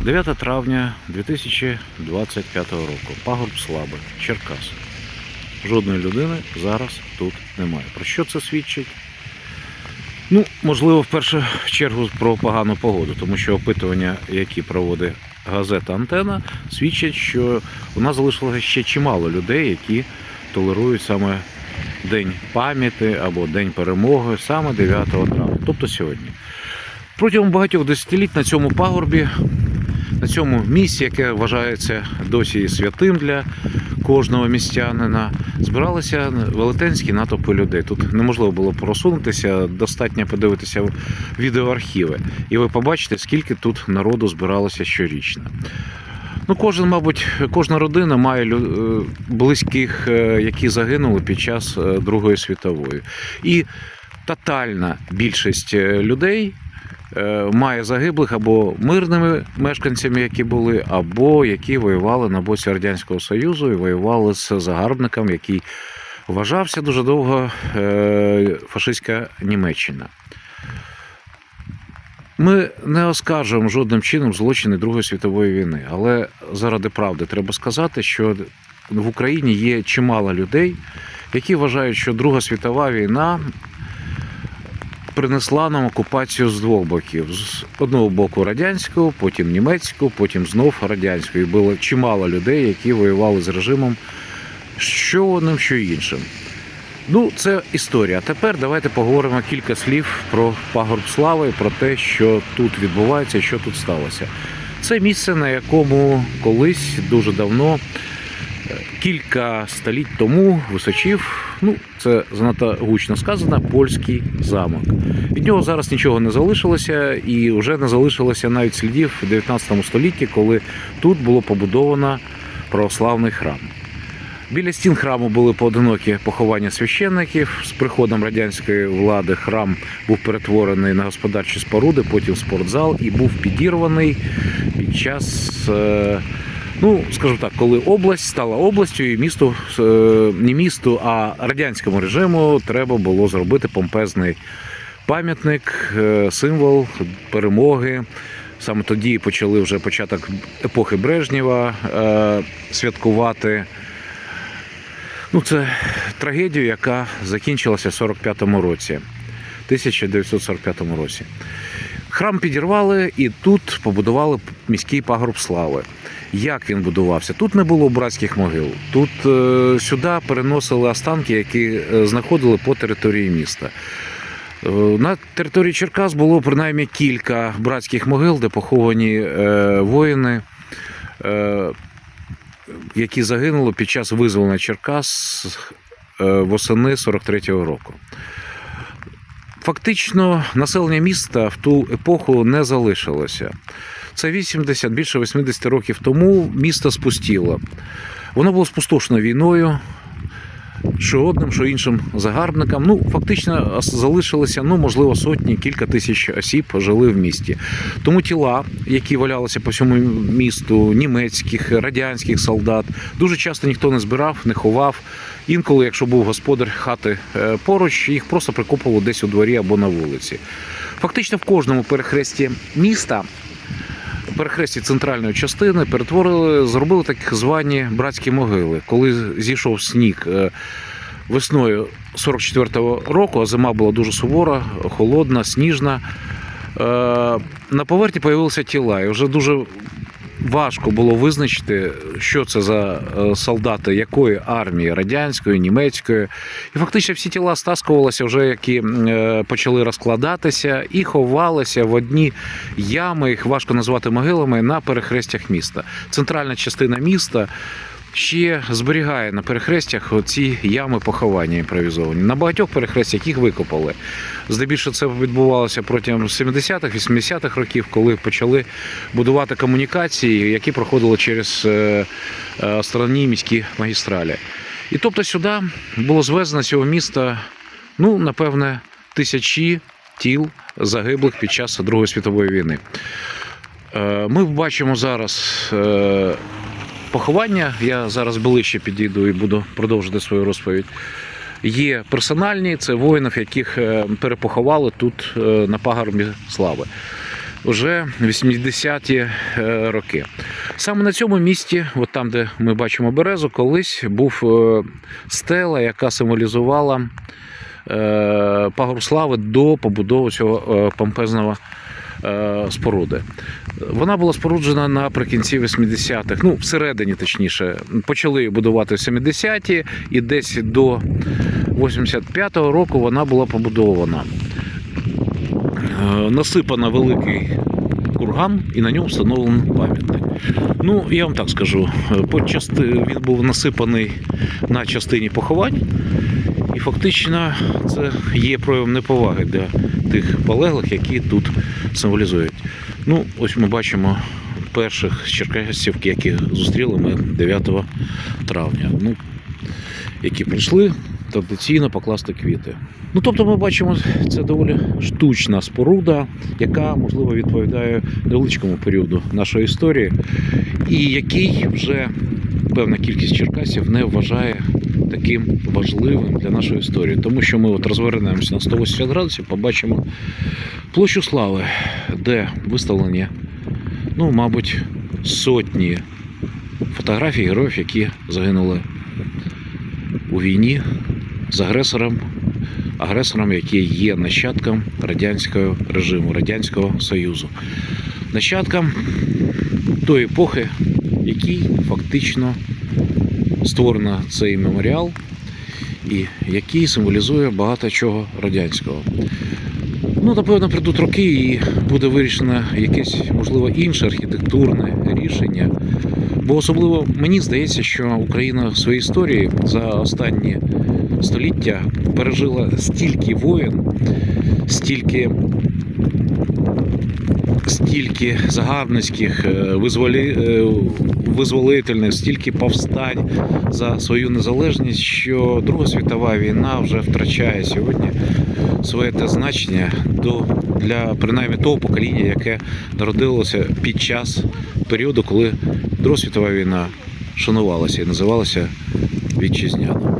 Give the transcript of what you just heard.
9 травня 2025 року. Пагорб Слаби, Черкас. Жодної людини зараз тут немає. Про що це свідчить? Ну, можливо, в першу чергу про погану погоду, тому що опитування, які проводить газета Антена, свідчать, що у нас залишилося ще чимало людей, які толерують саме День пам'яті або День перемоги саме 9 травня, тобто сьогодні. Протягом багатьох десятиліть на цьому пагорбі, на цьому місці, яке вважається досі святим для кожного містянина, збиралися велетенські натовпи людей. Тут неможливо було просунутися, достатньо подивитися відеоархіви. І ви побачите, скільки тут народу збиралося щорічно. Ну, кожен, мабуть, кожна родина має е, близьких, е, які загинули під час е, Другої світової. І тотальна більшість людей має загиблих або мирними мешканцями, які були, або які воювали на боці Радянського Союзу і воювали з загарбником, який вважався дуже довго е, фашистська Німеччина. Ми не оскаржуємо жодним чином злочини Другої світової війни, але заради правди треба сказати, що в Україні є чимало людей, які вважають, що Друга світова війна принесла нам окупацію з двох боків: з одного боку радянського, потім німецького, потім знов радянського. І було чимало людей, які воювали з режимом що одним, що іншим. Ну, це історія. Тепер давайте поговоримо кілька слів про пагорб слави, про те, що тут відбувається що тут сталося. Це місце, на якому колись дуже давно, кілька століть тому височив, ну це занадто гучно сказано, польський замок. Від нього зараз нічого не залишилося, і вже не залишилося навіть слідів в 19 столітті, коли тут було побудовано православний храм. Біля стін храму були поодинокі поховання священників. З приходом радянської влади храм був перетворений на господарчі споруди, потім спортзал і був підірваний під час, е, ну скажімо так, коли область стала областю, і місту е, не місту, а радянському режиму треба було зробити помпезний пам'ятник, е, символ перемоги. Саме тоді почали вже початок епохи Брежнєва е, святкувати. Ну, це трагедія, яка закінчилася в 45-му році, 1945 році. Храм підірвали і тут побудували міський пагорб слави. Як він будувався? Тут не було братських могил. Тут е, сюди переносили останки, які е, знаходили по території міста. Е, На території Черкас було принаймні кілька братських могил, де поховані воїни. Які загинули під час визволення Черкас восени 43-го року. Фактично, населення міста в ту епоху не залишилося. Це 80, більше 80 років тому місто спустіло. Воно було спустошено війною, що одним, що іншим загарбникам. Ну, фактично ос- залишилося, ну, можливо, сотні, кілька тисяч осіб жили в місті. Тому тіла, які валялися по всьому місту, німецьких, радянських солдат, дуже часто ніхто не збирав, не ховав. Інколи, якщо був господар хати е, поруч, їх просто прикопували десь у дворі або на вулиці. Фактично в кожному перехресті міста. Перехресті центральної частини перетворили, зробили так звані братські могили. Коли зійшов сніг е, весною 44-го року, а зима була дуже сувора, холодна, сніжна. е, На поверхні з'явилися тіла, і вже дуже важко було визначити, що це за е, солдати якої армії радянської, німецької. І фактично всі тіла стаскувалися вже, які е, почали розкладатися і ховалися в одні ями, їх важко назвати могилами на перехрестях міста. Центральна частина міста. Ще зберігає на перехрестях ці ями поховання імпровізовані. На багатьох перехрестях їх викопали. Здебільшого це відбувалося протягом 70-х, 80-х років, коли почали будувати комунікації, які проходили через е, е, основні міські магістралі. І тобто сюди було звезено з цього міста, ну, напевне, тисячі тіл загиблих під час Другої світової війни. Е, Ми бачимо зараз е, поховання. Я зараз ближче підійду і буду продовжити свою розповідь. Є персональні, це воїнів, яких е, перепоховали тут е, на пагорбі слави. вже 80-ті е, роки. Саме на цьому місці, от там, де ми бачимо березу, колись був стела, яка символізувала пагорб слави до побудови цього помпезного споруди. Вона була споруджена наприкінці 80-х, ну, всередині точніше. Почали будувати в 70-ті, і десь до 85-го року вона була побудована. Е, Насипана великий курган, і на ньому встановлений пам'ятник. Ну, я вам так скажу, е, по части... він був насипаний на частині поховань, і фактично це є проявом неповаги для тих полеглих, які тут символізують. Ну, ось ми бачимо перших черкасів, яких зустріли ми 9 травня. Ну, які прийшли традиційно покласти квіти. Ну, тобто ми бачимо, це доволі штучна споруда, яка, можливо, відповідає невеличкому періоду нашої історії, і який вже певна кількість черкасів не вважає таким важливим для нашої історії. Тому що ми от розвернемося на 180 градусів, побачимо площу слави, де виставлені, ну, мабуть, сотні фотографій героїв, які загинули у війні з агресором, агресором, який є нащадком радянського режиму, Радянського Союзу. Нащадком тої епохи, який фактично створено цей меморіал, і який символізує багато чого радянського. Ну, напевно, прийдуть роки і буде вирішено якесь, можливо, інше архітектурне рішення. Бо особливо мені здається, що Україна в своїй історії за останні століття пережила стільки воєн, стільки, стільки загарбницьких, е, визволі, е, визволительних, стільки повстань за свою незалежність, що Друга світова війна вже втрачає сьогодні своє те значення до, для принаймні того покоління, яке народилося під час періоду, коли Друга світова війна шанувалася і називалася вітчизняною.